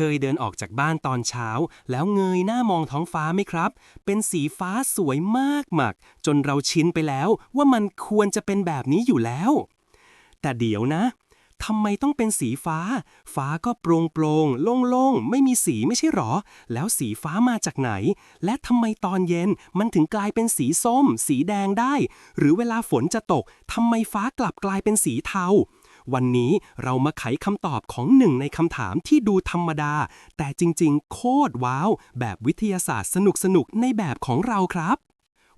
คยเดินออกจากบ้านตอนเช้า แล้วเงยหน้ามองท้องฟ้าไหมครับ เป็นสีฟ้าสวยมากหมัก จนเราชินไปแล้วว่ามันควรจะเป็นแบบนี้อยู่แล้ว แต่เดี๋ยวนะทำไมต้องเป็นสีฟ้า ฟ้าก็โปร่งโปร่งโล่งๆ ไม่มีสีไม่ใช่หรอ แล้วสีฟ้ามาจากไหน และทำไมตอนเย็นมันถึงกลายเป็นสีส้ม สีแดงได้ หรือเวลาฝนจะตกทำไมฟ้ากลับกลายเป็นสีเทา วันนี้เรามาไขคำตอบของหนึ่งในคำถามที่ดูธรรมดา แต่จริงๆ โคตรว้าว แบบวิทยาศาสตร์สนุกๆ ในแบบของเราครับ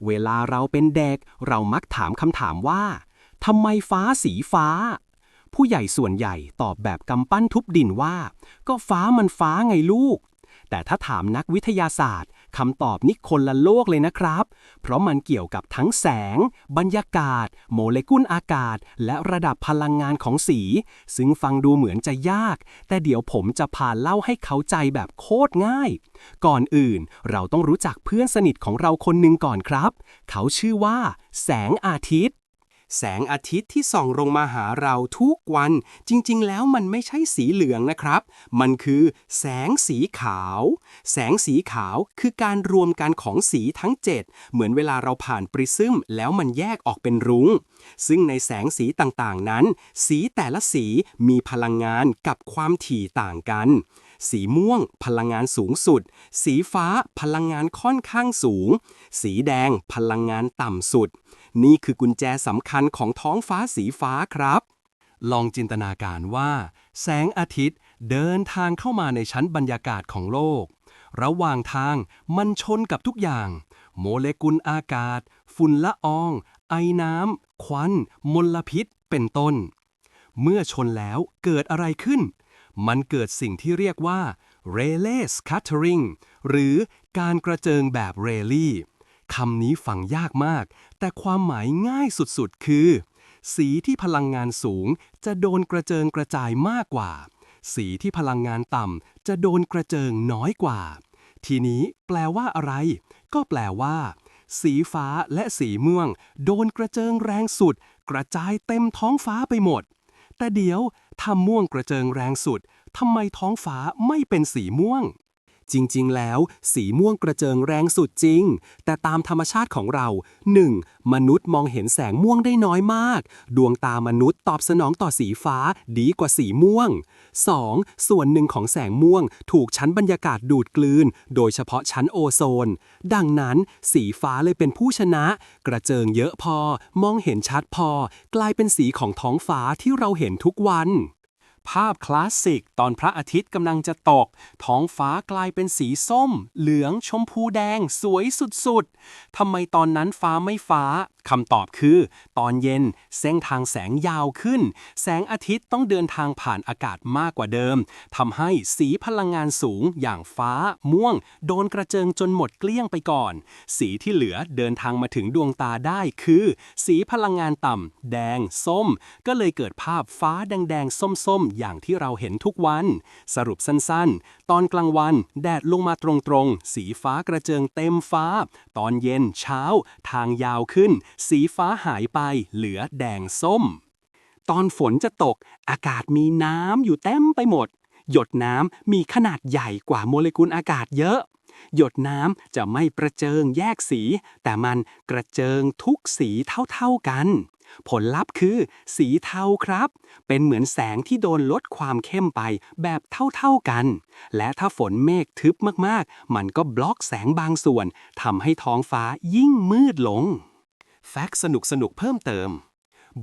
เวลาเราเป็นเด็ก เรามักถามคำถามว่าทำไมฟ้าสีฟ้า ผู้ใหญ่ส่วนใหญ่ตอบแบบกำปั้นทุบดินว่า ก็ฟ้ามันฟ้าไงลูก แต่ถ้าถามนักวิทยาศาสตร์ คำตอบนี้คนละโลกเลยนะครับ เพราะมันเกี่ยวกับทั้งแสง บรรยากาศ โมเลกุลอากาศ และระดับพลังงานของสี ซึ่งฟังดูเหมือนจะยาก แต่เดี๋ยวผมจะพาเล่าให้เข้าใจแบบโคตรง่าย ก่อนอื่นเราต้องรู้จักเพื่อนสนิทของเราคนหนึ่งก่อนครับ เขาชื่อว่า แสงอาทิตย์ แสงอาทิตย์ที่ส่องลงมาหาเราทุกวัน จริงๆ แล้วมันไม่ใช่สีเหลืองนะครับ มันคือแสงสีขาว แสงสีขาวคือการรวมกันของสีทั้ง 7 เหมือนเวลาเราผ่านปริซึมแล้วมันแยกออกเป็นรุง้ง ซึ่งในแสงสีต่างๆ นั้น สีแต่ละสีมีพลังงานกับความถี่ต่างกันสีม่วง พลังงานสูงสุด สีฟ้าพลังงานค่อนข้างสูง สีแดงพลังงานต่ำสุด นี่คือกุญแจสำคัญของท้องฟ้าสีฟ้าครับ ลองจินตนาการว่า แสงอาทิตย์เดินทางเข้ามาในชั้นบรรยากาศของโลก ระหว่างทางมันชนกับทุกอย่าง โมเลกุลอากาศ ฝุ่นละออง ไอน้ำ ควัน มลพิษ เป็นต้น เมื่อชนแล้วเกิดอะไรขึ้น มันเกิดสิ่งที่เรียกว่า Rayleigh scattering หรือการกระเจิงแบบเรลลี่ คำนี้ฟังยากมาก แต่ความหมายง่ายสุดๆ คือ สีที่พลังงานสูงจะโดนกระเจิงกระจายมากกว่า สีที่พลังงานต่ำจะโดนกระเจิงน้อยกว่า ทีนี้แปลว่าอะไร ก็แปลว่า สีฟ้าและสีม่วง โดนกระเจิงแรงสุด กระจายเต็มท้องฟ้าไปหมด แต่เดี๋ยวถ้าม่วงกระเจิงแรงสุดทำไมท้องฟ้าไม่เป็นสีม่วง จริง ๆ แล้ว สีม่วงกระเจิงแรงสุดจริง แต่ตามธรรมชาติของเรา 1. มนุษย์มองเห็นแสงม่วงได้น้อยมาก ดวงตามนุษย์ตอบสนองต่อสีฟ้าดีกว่าสีม่วง 2. ส่วนหนึ่งของแสงม่วง ถูกชั้นบรรยากาศดูดกลืน โดยเฉพาะชั้นโอโซน ดังนั้น สีฟ้าเลยเป็นผู้ชนะ กระเจิงเยอะพอ มองเห็นชัดพอ กลายเป็นสีของท้องฟ้าที่เราเห็นทุกวัน ภาพคลาสสิก ตอนพระอาทิตย์กำลังจะตก ท้องฟ้ากลายเป็นสีส้ม เหลือง ชมพูแดง สวยสุดๆทำไมตอนนั้นฟ้าไม่ฟ้าคำตอบคือ ตอนเย็นเส้นทางแสงยาวขึ้น แสงอาทิตย์ต้องเดินทางผ่านอากาศมากกว่าเดิมทำให้สีพลังงานสูงอย่างฟ้า ม่วง โดนกระเจิงจนหมดเกลี้ยงไปก่อน สีที่เหลือเดินทางมาถึงดวงตาได้คือ สีพลังงานต่ำแดง ส้ม ก็เลยเกิดภาพฟ้าแดงๆ ส้มๆ อย่างที่เราเห็นทุกวัน สรุปสั้นๆ ตอนกลางวันแดดลงมาตรงๆ สีฟ้ากระเจิงเต็มฟ้า ตอนเย็นเช้า ทางยาวขึ้นสีฟ้าหายไปเหลือแดงส้ม ตอนฝนจะตก อากาศมีน้ำอยู่เต็มไปหมด หยดน้ำมีขนาดใหญ่กว่าโมเลกุลอากาศเยอะ หยดน้ำจะไม่ประเจิงแยกสี แต่มันกระเจิงทุกสีเท่าๆกัน ผลลัพธ์คือ สีเทาครับ เป็นเหมือนแสงที่โดนลดความเข้มไปแบบเท่าๆกัน และถ้าฝนเมฆทึบมากๆ มันก็บล็อกแสงบางส่วนทำให้ท้องฟ้ายิ่งมืดลง แฟกต์สนุกสนุกๆเพิ่มเติม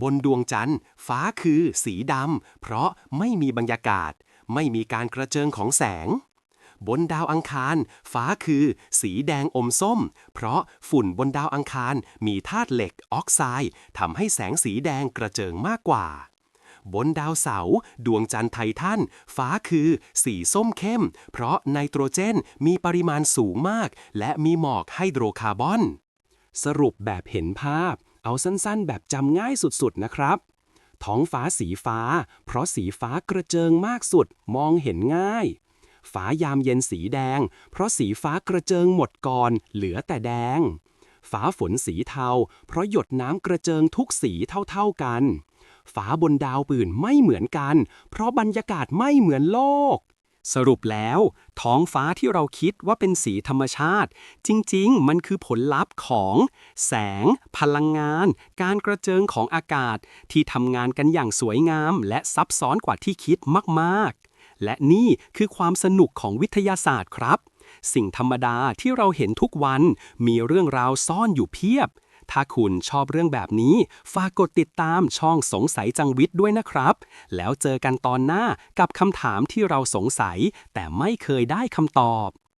บนดวงจันทร์ ฟ้าคือสีดำ เพราะไม่มีบรรยากาศ ไม่มีการกระเจิงของแสง บนดาวอังคาร ฟ้าคือ สีแดงอมส้ม เพราะฝุ่นบนดาวอังคารมีธาตุเหล็กออกไซด์ทำให้แสงสีแดงกระเจิงมากกว่าบนดาวเสาร์ดวงจันทร์ไททันฟ้าคือ สีส้มเข้ม เพราะไนโตรเจนมีปริมาณสูงมาก และมีหมอกไฮโดรคาร์บอน สรุปแบบเห็นภาพ เอาสั้นๆ แบบจำง่ายสุดๆนะครับ ท้องฟ้าสีฟ้า เพราะสีฟ้ากระเจิงมากสุดมองเห็นง่าย ฟ้ายามเย็นสีแดง เพราะสีฟ้ากระเจิงหมดก่อนเหลือแต่แดง ฟ้าฝนสีเทา เพราะหยดน้ำกระเจิงทุกสีเท่าๆกัน ฟ้าบนดาวปื่นไม่เหมือนกัน เพราะบรรยากาศไม่เหมือนโลก สรุปแล้ว ท้องฟ้าที่เราคิดว่าเป็นสีธรรมชาติ จริง ๆ มันคือผลลัพธ์ของ แสง พลังงาน การกระเจิงของอากาศ ที่ทำงานกันอย่างสวยงาม และซับซ้อนกว่าที่คิดมากๆ และนี่คือความสนุกของวิทยาศาสตร์ครับ สิ่งธรรมดาที่เราเห็นทุกวัน มีเรื่องราวซ่อนอยู่เพียบ ถ้าคุณชอบเรื่องแบบนี้ ฝากกดติดตามช่องสงสัยจังวิทย์ด้วยนะครับ แล้วเจอกันตอนหน้ากับคำถามที่เราสงสัย แต่ไม่เคยได้คำตอบ